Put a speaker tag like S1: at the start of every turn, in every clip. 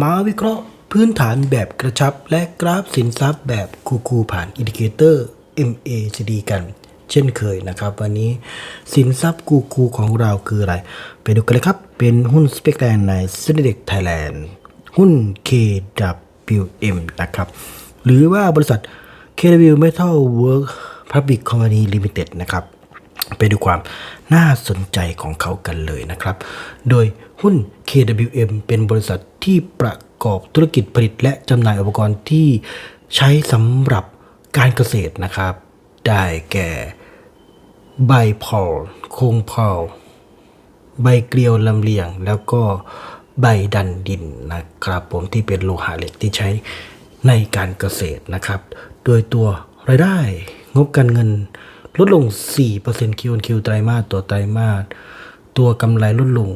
S1: มาวิเคราะห์พื้นฐานแบบกระชับ และกราฟสินทรัพย์แบบคูๆผ่านอินดิเคเตอร์ MACD กัน เช่นเคยนะครับ วันนี้สินทรัพย์คูๆของเราคืออะไร ไปดูกันเลยครับ เป็นหุ้นสเปกแลนในเซนเด็กไทยแลนด์หุ้น KWM นะครับ หรือว่าบริษัท KW Metal Work Public Company Limited นะครับ ไปดูความน่าสนใจของเขากันเลยนะครับ โดย หุ้น KWM เป็นบริษัทที่ประกอบธุรกิจผลิตและจำหน่ายอุปกรณ์ที่ใช้สำหรับการเกษตรนะครับ ได้แก่ใบพอลโคงพอลใบเกลียวลำเลียง แล้วก็ใบดันดินนะครับผมที่เป็นโลหะเหล็กที่ใช้ในการเกษตรนะครับ โดยตัวรายได้งบการเงินลดลง 4% Q on Q ไตรมาสต่อไตรมาส ตัวกำไรลดลง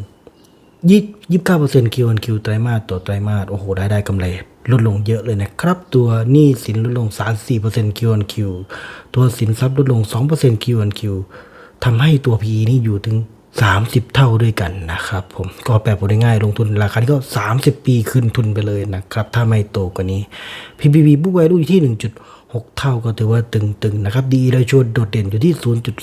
S1: ยี่ยี่สิบเก้าเปอร์เซ็นต์คิวอันคิวไตรมาสต่อไตรมาสโอ้โหได้ได้กำไรลดลงเยอะเลยนะครับ ตัวหนี้สินลดลงสามสี่เปอร์เซ็นต์คิวอันคิวตัวสินทรัพย์ลดลงสองเปอร์เซ็นต์คิวอันคิวทำให้ตัว PE นี่อยู่ถึง 30 เท่าด้วยกันนะครับ ผมก็แปลผลได้ง่ายลงทุนราคาที่ก็ 30 ปีคืนทุนไปเลยนะครับ ถ้าไม่โตกว่านี้ PBB บุ๊กไวลูอยู่ที่ 1.6 เท่าก็ถือว่าตึงๆนะครับดีเลยชวนโดดเด่นอยู่ที่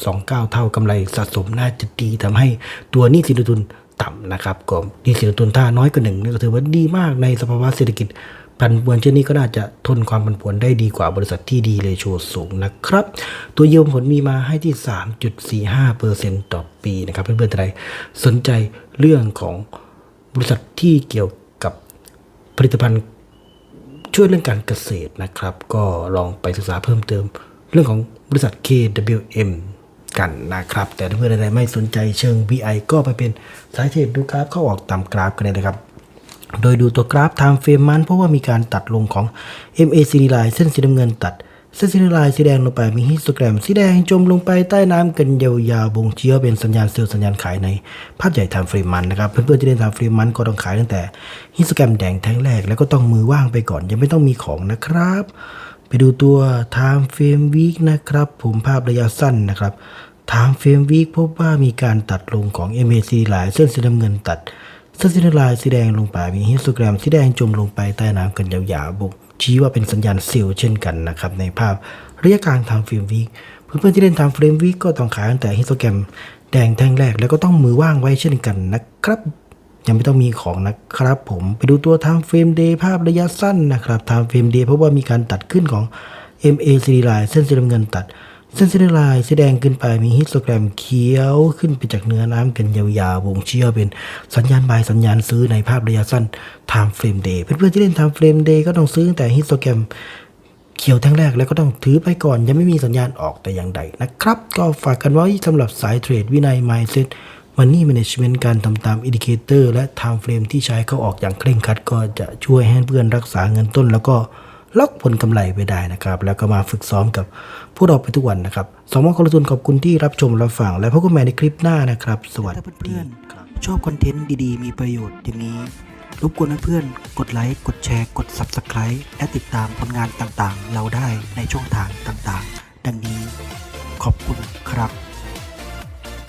S1: 0.29 เท่ากำไรสะสมน่าจะดีทำให้ตัวหนี้สินทุน ต่ำนะครับก็ดีเสียต้นท่าน้อยกว่าหนึ่งนี่ก็ถือว่าดีมากในสภาวะเศรษฐกิจผันผวนเช่นนี้ก็น่าจะทนความผันผวนได้ดีกว่าบริษัทที่ดีเลยโชว์สูงนะครับ ตัวยิวผลมีมาให้ที่ 3.45%ต่อปีนะครับ เพื่อนๆท่านใดสนใจเรื่องของบริษัทที่เกี่ยวกับผลิตภัณฑ์ช่วยเรื่องการเกษตรนะครับ ก็ลองไปศึกษาเพิ่มเติม เรื่องของบริษัท KWM กันนะครับ แต่ถ้าเพื่อนใดไม่สนใจเชิง VI ก็ไปเป็นสายเทรดดูกราฟเข้าออกตามกราฟกันเลยนะครับ โดยดูตัวกราฟ time frame มันเพราะว่ามีการตัดลงของ MACD line เส้นสีน้ำเงินตัดเส้นสีน้ำลายสีแดงลงไปมีฮิสโตแกรมสีแดงจมลงไปใต้น้ำกันยาวๆบ่งชี้ว่าเป็นสัญญาณเซลล์สัญญาณขายในภาพใหญ่ time frame มันนะครับ เพื่อนๆที่เล่น time frame มันก็ต้องขายตั้งแต่ฮิสโตแกรมแดงแท่งแรกแล้วก็ต้องมือว่างไปก่อนยังไม่ต้องมีของนะครับ ดูตัว time frame week นะครับ ผมภาพระยะสั้นนะครับ time frame week พบว่ามีการตัดลงของ MACD line เส้นสีน้ำเงินตัด เส้นสีน้ำลายสีแดงลงไปมีฮิสโตแกรมสีแดงจมลงไปใต้น้ำกันยาวๆบุกชี้ว่าเป็นสัญญาณเซลล์เช่นกันนะครับ ในภาพระยะกลางทางฟิล์มวิกเพื่อนๆที่เล่นทางเฟรมวิกก็ต้องขายตั้งแต่ฮิสโตแกรมแดงแท่งแรกแล้วก็ต้องมือว่างไว้เช่นกันนะครับ ยังไม่ต้องมีของนะครับผมไปดูตัวทางเฟรมเดย์ภาพระยะสั้นนะครับทางเฟรมเดย์เพราะว่ามีการตัดขึ้นของ MACD line เส้นสีน้ำเงินตัด เส้นสีน้ำลายสีแดงขึ้นไปมีฮิสโตแกรมเขียวขึ้นไปจากเนื้อน้ำกันยาวๆบ่งชี้ว่าเป็นสัญญาณบายสัญญาณซื้อในภาพระยะสั้น time frame day เพื่อนๆที่เล่น time frame day ก็ต้องซื้อตั้งแต่ฮิสโตแกรมเขียวแท่งแรกแล้วก็ต้องถือไปก่อนยังไม่มีสัญญาณออกแต่อย่างใดนะครับ ก็ฝากกันไว้สำหรับสายเทรดวินัย mindset money management การทำตามอินดิเคเตอร์และ time frame ที่ใช้เข้าออกอย่างเคร่งครัด ก็จะช่วยให้เพื่อนรักษาเงินต้น แล้วก็ล็อกผลกำไรไปได้นะครับ แล้วก็มาฝึกซ้อมกับพวกเราไปทุกวันนะครับสองมคนลงทุนขอบคุณที่รับชมรับฟังและพบกันใหม่ในคลิปหน้านะครับ สวัสดี
S2: เพื่อนชอบคอนเทนต์ดีๆ มีประโยชน์อย่างนี้รบกวนเพื่อนๆกดไลค์ กดแชร์ กด Subscribe และติดตามผลงานต่างๆ เราได้ในช่องทางต่างๆ ดังนี้ขอบคุณครับ